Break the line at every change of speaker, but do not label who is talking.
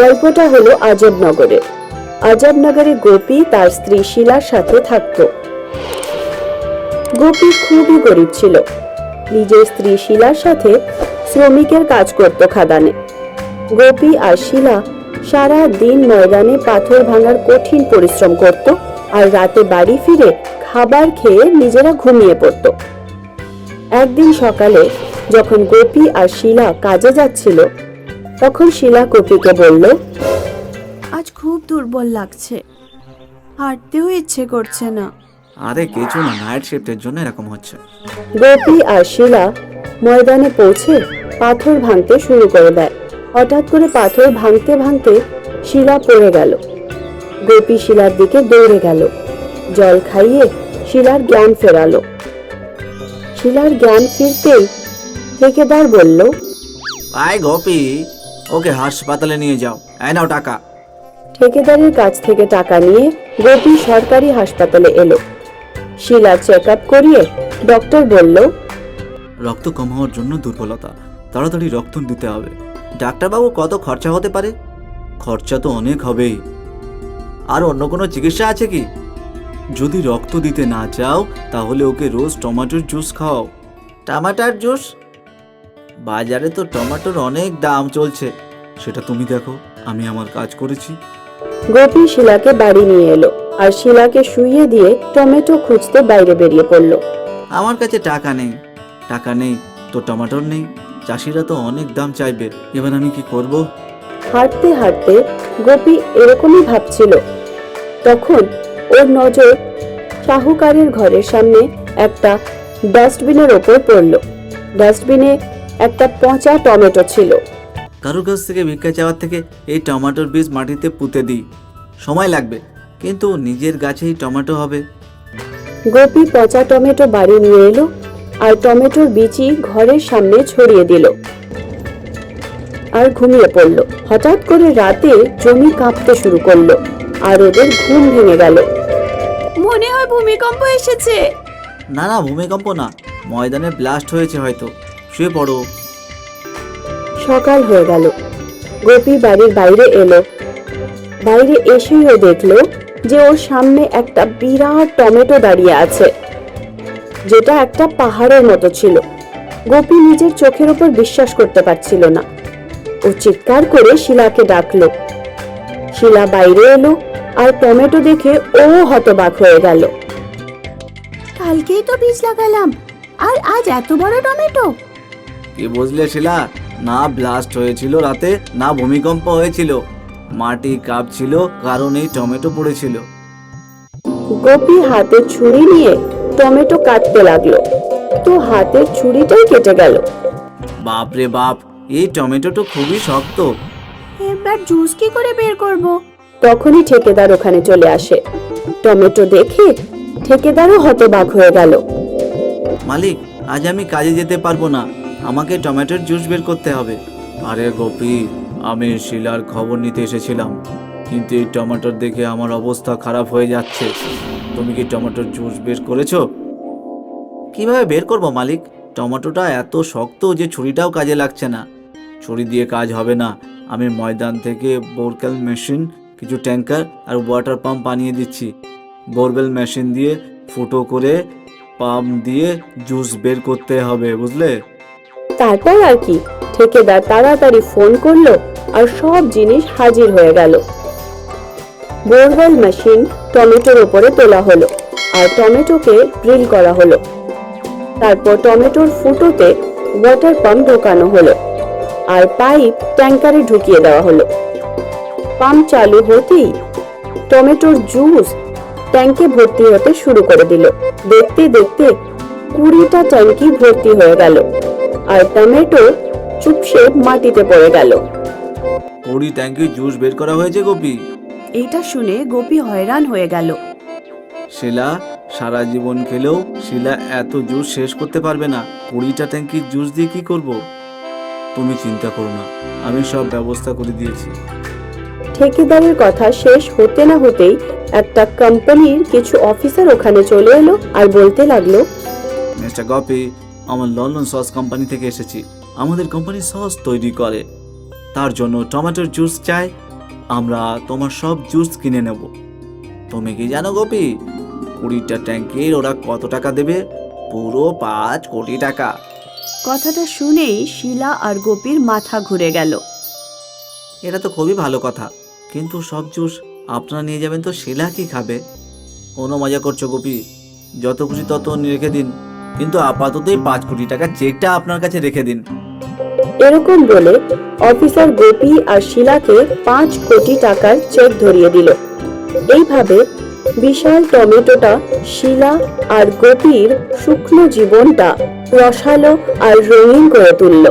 গল্পটা হলো আজবনগরে। আজবনগরে গোপী তার স্ত্রী শিলার সাথে থাকত। গোপী খুবই গরিব ছিল। নিজের স্ত্রী শিলার সাথে শ্রমিকের কাজ করত খাদানে। গোপী আর শিলা সারা দিন ময়দানে পাথর ভাঙার কঠিন পরিশ্রম করত আর রাতে বাড়ি ফিরে খাবার খেয়ে নিজেরা ঘুমিয়ে পড়ত। একদিন সকালে যখন গোপী আর শিলা কাজে যাচ্ছিল তখন শিলা গোপীকে বলল
আজ খুব দুর্বল লাগছে। হাঁটতেও ইচ্ছে করছে না।
আরে কিছু না নাইট শিফটের জন্য এরকম হচ্ছে।
গোপী আর শিলা ময়দানে পৌঁছে পাথর ভাঙতে শুরু করে দেয়। হঠাৎ করে পাথর ভাঙতে ভাঙতে শিলা পড়ে গেল। গোপী শিলার দিকে দৌড়ে গেল। জল খাইয়ে শিলার জ্ঞান ফেরালো। শিলার জ্ঞান ফিরতেই ঠিকাদার বলল
আয় গোপি ওকে হাসপাতালে নিয়ে যাও। এই নাও টাকা।
ঠিকাদারের কাছ থেকে টাকা নিয়ে গোপী সরকারি হাসপাতালে এলো। শিলা চেক আপ করিয়ে ডক্টর বলল
রক্ত কম হওয়ার জন্য দুর্বলতা। তাড়াতাড়ি রক্ত দিতে হবে। ডাক্তারবাবু কত খরচা হতে পারে? খরচা তো অনেক হবেই। আর অন্য কোনো চিকিৎসা আছে কি? যদি রক্ত দিতে না চাও তাহলে ওকে রোজ টমেটোর জুস খাও টমেটোর জুস? বাজারে তো টমেটোর অনেক দাম চলছে। সেটা তুমি দেখো আমি আমার কাজ করেছি।
গোপী শিলাকে বাড়ি নিয়ে এলো আর শিলাকে শুইয়ে দিয়ে টমেটো খুঁজতে বাইরে বেরিয়ে পড়ল।
আমার কাছে টাকা নেই। টাকা নেই তো টমেটোর নেই। চাষিরা তো অনেক দাম চাইবে। এবার আমি কি করব?
হাঁটতে হাঁটতে গোপী এরকমই ভাবছিল। তখন ওর নজর শাহুকারের ঘরের সামনে একটা ডাস্টবিনের ওপর পড়ল। ডাস্টবিনে একটা পচা টমেটো ছিল।
কারোর কাছ থেকে ভিক্ষা চাওয়ার থেকে এই টমেটোর বীজ মাটিতে পুঁতে দিই। সময় লাগবে কিন্তু নিজের গাছেই টমেটো হবে।
গোপী পচা টমেটো বাড়ি নিয়ে এলো আর টমেটোর বিচি ঘরের সামনে ছড়িয়ে দিল। আর ঘুমিয়ে পড়ল। হঠাৎ করে রাতে জমি কাঁপতে শুরু করল আর ওদের ঘুম ভেঙে গেল।
মনে হয় ভূমিকম্প এসেছে।
না না ভূমিকম্প না। ময়দানে ব্লাস্ট হয়েছে হয়তো। শুয়ে পড়ো।
সকাল হয়ে গেল। গোপী বাড়ির বাইরে এলো। বাইরে এসেই ও দেখল যে ওর সামনে একটা বিরাট টমেটো দাঁড়িয়ে আছে যেটা একটা পাহাড়ের মতো ছিল। গোপী নিজের চোখের উপর বিশ্বাস করতে পারছিল না। ও চিৎকার করে শিলাকে ডাকলো। শিলা বাইরে এলো আর টমেটো দেখে ও হতবাক হয়ে গেল।
কালকেই তো বীজ লাগালাম আর আজ এত বড় টমেটো?
কি বুঝলে শিলা? না ব্লাস্ট হয়েছিল রাতে না ভূমিকম্প হয়েছিল। মাটি কাঁপছিল কারণ এই টমেটো পড়েছিল।
গোপী হাতে ছুরি নিয়ে টমেটো কাটতে লাগল। তো হাতের ছুরিটাই কেটে গেল।
বাপ রে বাপ এই টমেটোটা খুবই শক্ত।
এবার জুস কি করে বের করব?
তখনই ঠেকেদার ওখানে চলে আসে। টমেটো দেখে ঠেকেদারও হতবাক হয়ে গেল।
মালিক আজ আমি কাজে যেতে পারব না। আমাকে টমেটোর জুস বের করতে হবে। আরে গোপি আমি শিলার খবর নিতে এসেছিলাম। কিন্তু এই টমেটোর দেখে আমার অবস্থা খারাপ হয়ে যাচ্ছে। তুমি কি টমেটোর জুস বের করেছ? কীভাবে বের করব মালিক? টমেটোটা এত শক্ত যে ছুরিটাও কাজে লাগছে না। ছুরি দিয়ে কাজ হবে না। আমি ময়দান থেকে বোরকেল মেশিন কিছু ট্যাঙ্কার আর ওয়াটার পাম্প বানিয়ে দিচ্ছি। বোরবেল মেশিন দিয়ে ফুটো করে পাম্প দিয়ে জুস বের করতে হবে বুঝলে?
তারপর আর কি? ঠেকেদার তাড়াতাড়ি ফোন করল আর সব জিনিস হাজির হয়ে গেল। বোরওয়েল মেশিন টমেটোর উপরে তোলা হলো আর টমেটোকে ড্রিল করা হলো। তারপর টমেটোর ফুটোতে ওয়াটার পাম্প ঢোকানো হলো আর পাইপ ট্যাঙ্কারে ঢুকিয়ে দেওয়া হলো। পাম্প চালু হতেই টমেটোর জুস ট্যাঙ্কে ভর্তি হতে শুরু করে দিল। দেখতে দেখতে কুড়িটা ট্যাঙ্কি ভর্তি হয়ে গেল। আর টমেটো চুপসে মাটিতে পড়ে গেল।
কুড়ি ট্যাঙ্কি জুস বের করা হয়েছে গোপি?
এইটা শুনে গোপী হয়রান হয়ে গেল।
শিলা সারা জীবন খেলেও শিলা এত জুস শেষ করতে পারবে না। কুড়িটা ট্যাঙ্কির জুস দিয়ে কি করব? তুমি চিন্তা করো না আমি সব ব্যবস্থা করে দিয়েছি।
ঠিকাদারের কথা শেষ হতে না হতেই একটা কোম্পানির কিছু অফিসার ওখানে চলে এলো আর বলতে লাগল
মিস্টার গপি আমার লন্ডন সস কোম্পানি থেকে এসেছি। আমাদের কোম্পানি সস তৈরি করে। তার জন্য টমেটোর জুস চাই। আমরা তোমার সব জুস কিনে নেব। তুমি কি জানো গোপি? কুড়িটা ট্যাঙ্কির ওরা কত টাকা দেবে? পুরো পাঁচ কোটি টাকা।
কথাটা শুনেই শিলা আর গোপীর মাথা ঘুরে গেল।
এটা তো খুবই ভালো কথা। কিন্তু সব জুস আপনারা নিয়ে যাবেন তো শিলা কি খাবে? কোনো মজা করছ গোপী? যত খুশি তত রেখে দিন। কিন্তু আপাতত এই পাঁচ কোটি টাকা চেকটা আপনার কাছে রেখে দিন।
এরকম বলে অফিসার গোপী আর শিলাকে পাঁচ কোটি টাকার চেক ধরিয়ে দিল। এইভাবে বিশাল টমেটোটা শিলা আর গোপীর শুকনো জীবনটা রসালো আর রঙিন করে তুলল।